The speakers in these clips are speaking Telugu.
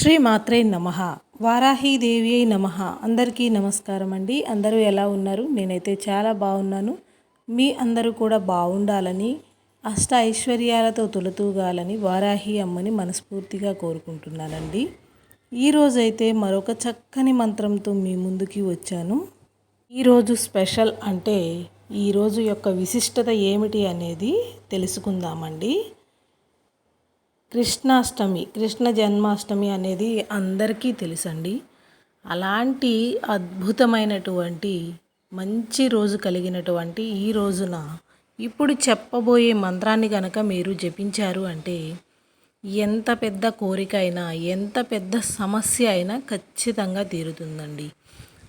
శ్రీ మాత్రే నమ. వారాహీదేవి అయి నమ. అందరికీ నమస్కారం అండి. అందరూ ఎలా ఉన్నారు? నేనైతే చాలా బాగున్నాను. మీ అందరూ కూడా బాగుండాలని అష్ట ఐశ్వర్యాలతో తొలతూగాలని వారాహి అమ్మని మనస్ఫూర్తిగా కోరుకుంటున్నానండి. ఈరోజైతే మరొక చక్కని మంత్రంతో మీ ముందుకి వచ్చాను. ఈరోజు స్పెషల్ అంటే ఈరోజు యొక్క విశిష్టత ఏమిటి అనేది తెలుసుకుందామండి. కృష్ణాష్టమి కృష్ణ జన్మాష్టమి అనేది అందరికీ తెలుసండి. అలాంటి అద్భుతమైనటువంటి మంచి రోజు కలిగినటువంటి ఈ రోజున ఇప్పుడు చెప్పబోయే మంత్రాన్ని కనుక మీరు జపించారు అంటే ఎంత పెద్ద కోరిక అయినా ఎంత పెద్ద సమస్య అయినా ఖచ్చితంగా తీరుతుందండి.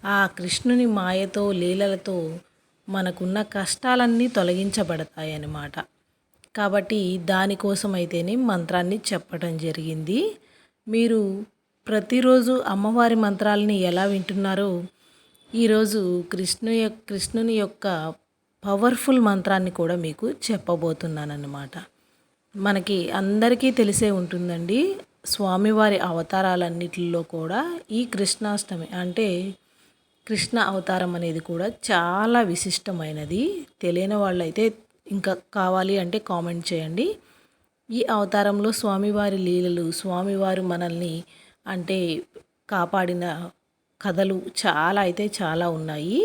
ఆ కృష్ణుని మాయతో లీలలతో మనకున్న కష్టాలన్నీ తొలగించబడతాయన్నమాట. కాబట్టి దానికోసం అయితేనే మంత్రాన్ని చెప్పడం జరిగింది. మీరు ప్రతిరోజు అమ్మవారి మంత్రాలని ఎలా వింటున్నారో ఈరోజు కృష్ణు కృష్ణుని యొక్క పవర్ఫుల్ మంత్రాన్ని కూడా మీకు చెప్పబోతున్నానన్నమాట. మనకి అందరికీ తెలిసే ఉంటుందండి స్వామివారి అవతారాలన్నిటిలో కూడా ఈ కృష్ణాష్టమి అంటే కృష్ణ అవతారం అనేది కూడా చాలా విశిష్టమైనది. తెలియని వాళ్ళైతే ఇంకా కావాలి అంటే కామెంట్ చేయండి. ఈ అవతారంలో స్వామివారి లీలలు స్వామివారు మనల్ని అంటే కాపాడిన కథలు చాలా అయితే చాలా ఉన్నాయి.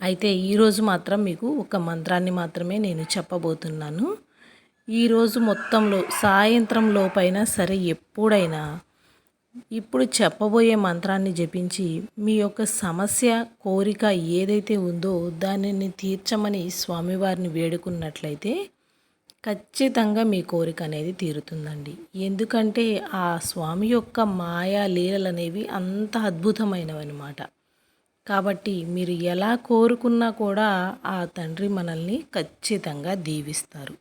అయితే ఈరోజు మాత్రం మీకు ఒక మంత్రాన్ని మాత్రమే నేను చెప్పబోతున్నాను. ఈరోజు మొత్తంలో సాయంత్రం లోపైనా సరే ఎప్పుడైనా ఇప్పుడు చెప్పబోయే మంత్రాన్ని జపించి మీ యొక్క సమస్య కోరిక ఏదైతే ఉందో దానిని తీర్చమని స్వామివారిని వేడుకున్నట్లయితే ఖచ్చితంగా మీ కోరిక అనేది తీరుతుందండి. ఎందుకంటే ఆ స్వామి యొక్క మాయా లీలలు అనేవి అంత అద్భుతమైనవన్నమాట. కాబట్టి మీరు ఎలా కోరుకున్నా కూడా ఆ తండ్రి మనల్ని ఖచ్చితంగా దీవిస్తారు.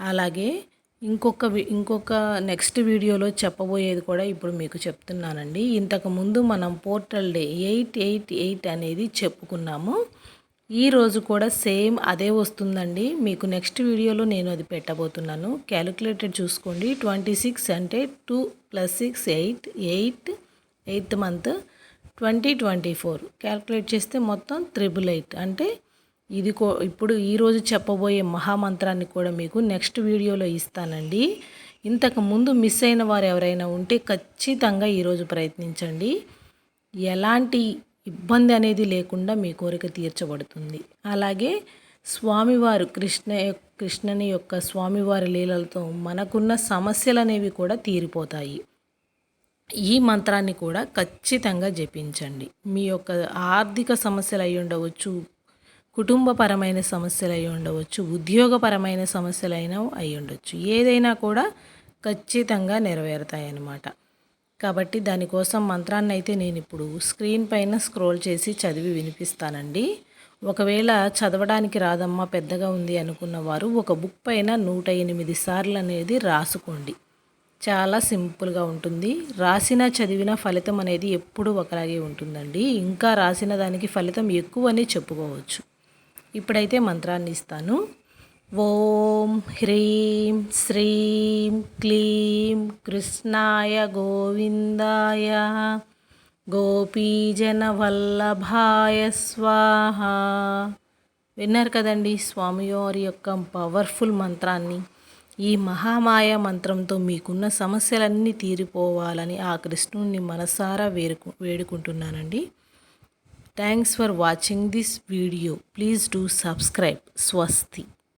అలాగే ఇంకొక ఇంకొక నెక్స్ట్ వీడియోలో చెప్పబోయేది కూడా ఇప్పుడు మీకు చెప్తున్నానండి. ఇంతకుముందు మనం portal day eight eight eight అనేది చెప్పుకున్నాము. ఈరోజు కూడా సేమ్ అదే వస్తుందండి. మీకు నెక్స్ట్ వీడియోలో నేను అది పెట్టబోతున్నాను. క్యాలిక్యులేటెడ్ చూసుకోండి. ట్వంటీ సిక్స్ అంటే two plus six eight eight eighth month twenty twenty four. Calculate చేస్తే మొత్తం త్రిబుల్ ఎయిట్. అంటే ఇది కో ఇప్పుడు ఈరోజు చెప్పబోయే మహామంత్రాన్ని కూడా మీకు నెక్స్ట్ వీడియోలో ఇస్తానండి. ఇంతకు ముందు మిస్ అయిన వారు ఎవరైనా ఉంటే ఖచ్చితంగా ఈరోజు ప్రయత్నించండి. ఎలాంటి ఇబ్బంది అనేది లేకుండా మీ కోరిక తీర్చబడుతుంది. అలాగే స్వామివారు కృష్ణ కృష్ణని యొక్క స్వామివారి లీలలతో మనకున్న సమస్యలు అనేవి కూడా తీరిపోతాయి. ఈ మంత్రాన్ని కూడా ఖచ్చితంగా జపించండి. మీ యొక్క ఆర్థిక సమస్యలు అయి ఉండవచ్చు కుటుంబపరమైన సమస్యలు అయి ఉండవచ్చు ఉద్యోగపరమైన సమస్యలైనా అయి ఉండొచ్చు. ఏదైనా కూడా ఖచ్చితంగా నెరవేరుతాయన్నమాట. కాబట్టి దానికోసం మంత్రాన్ని అయితే నేను ఇప్పుడు స్క్రీన్ పైన స్క్రోల్ చేసి చదివి వినిపిస్తానండి. ఒకవేళ చదవడానికి రాదమ్మా పెద్దగా ఉంది అనుకున్న వారు ఒక బుక్ పైన నూట ఎనిమిది సార్లు అనేది రాసుకోండి. చాలా సింపుల్గా ఉంటుంది. రాసిన చదివిన ఫలితం అనేది ఎప్పుడూ ఒకలాగే ఉంటుందండి. ఇంకా రాసిన దానికి ఫలితం ఎక్కువని చెప్పుకోవచ్చు. ఇప్పుడైతే మంత్రాన్ని ఇస్తాను. ఓం హ్రీం శ్రీం క్లీం కృష్ణాయ గోవిందాయ గోపీజన వల్లభాయ స్వాహ. విన్నారు కదండి స్వామివారి యొక్క పవర్ఫుల్ మంత్రాన్ని. ఈ మహామాయ మంత్రంతో మీకున్న సమస్యలన్నీ తీరిపోవాలని ఆ కృష్ణుణ్ణి మనసారా వేరుకు వేడుకుంటున్నానండి. Thanks for watching this video. Please do subscribe. Swasti.